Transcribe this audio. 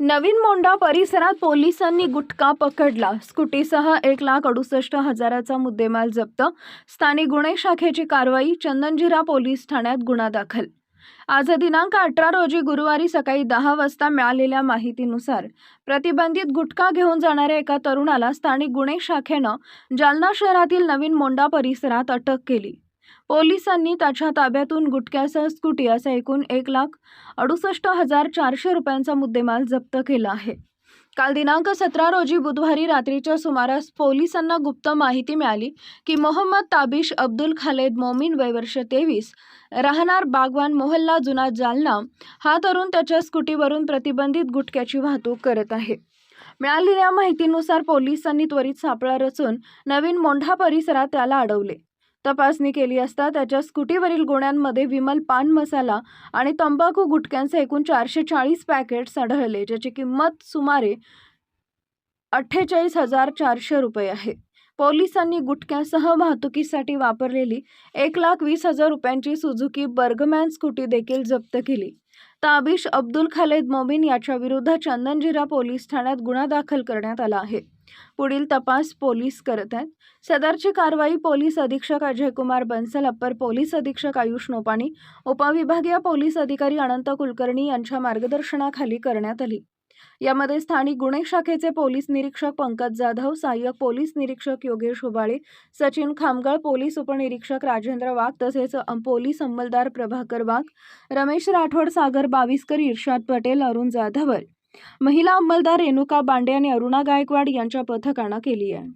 नवीन मोंडा परिसरात पोलिसांनी गुटखा पकडला. स्कूटीसह एक लाख अडुसष्ट हजाराचा मुद्देमाल जप्त. स्थानिक गुन्हे शाखेची कारवाई चंदनजिरा पोलीस ठाण्यात गुन्हा दाखल. आज दिनांक अठरा रोजी गुरुवारी सकाळी दहा वाजता मिळालेल्या माहितीनुसार प्रतिबंधित गुटखा घेऊन जाणाऱ्या एका तरुणाला स्थानिक गुन्हे शाखेनं जालना शहरातील नवीन मोंडा परिसरात अटक केली. पोलिसांनी त्याच्या ताब्यातून गुटख्यासह स्कूटी असा एकूण एक लाख अडुसष्ट हजार चारशे रुपयांचा मुद्देमाल जप्त केला आहे. काल दिनांक सतरा रोजी बुधवारी रात्रीच्या सुमारास पोलिसांना गुप्त माहिती मिळाली की मोहम्मद ताबिश अब्दुल खालेद मोमीन वयवर्ष तेवीस राहणार बागवान मोहल्ला जुना जालना हा तरुण त्याच्या स्कूटीवरून प्रतिबंधित गुटख्याची वाहतूक करत आहे. मिळालेल्या माहितीनुसार पोलिसांनी त्वरित सापळा रचून नवीन मोंढा परिसरात त्याला अडवले. तपासणी केली असता त्याच्या स्कूटीवरील गोण्यांमध्ये विमल पान मसाला आणि तंबाखू गुटख्यांचे एकूण चारशे चाळीस पॅकेट्स आढळले ज्याची किंमत सुमारे अठ्ठेचाळीस हजार चारशे रुपये आहे. पोलिसांनी गुटख्यासह वाहतुकीसाठी वापरलेली एक लाख वीस हजार रुपयांची सुझुकी बर्गमॅन स्कूटी देखील जप्त केली. ताबिश अब्दुल खालेद मोमीन याच्या विरुद्ध चंदनजिरा पोलीस ठाण्यात गुन्हा दाखल करण्यात आला आहे. पुढील तपास पोलीस करत आहेत. सदरची कारवाई पोलीस अधीक्षक अजयकुमार बन्सल अप्पर पोलीस अधीक्षक आयुष नोपाणी उपविभागीय पोलीस अधिकारी अनंत कुलकर्णी यांच्या मार्गदर्शनाखाली करण्यात आली. यामध्ये स्थानिक गुन्हे शाखेचे पोलीस निरीक्षक पंकज जाधव सहाय्यक पोलीस निरीक्षक योगेश हुबाळे सचिन खामगळ पोलीस उपनिरीक्षक राजेंद्र वाघ तसेच पोलीस अंमलदार प्रभाकर वाघ रमेश राठोड सागर बाविस्कर इर्षाद पटेल अरुण जाधवर महिला अंमलदार रेणुका बांडे आणि अरुणा गायकवाड यांच्या पथकानं केली आहे.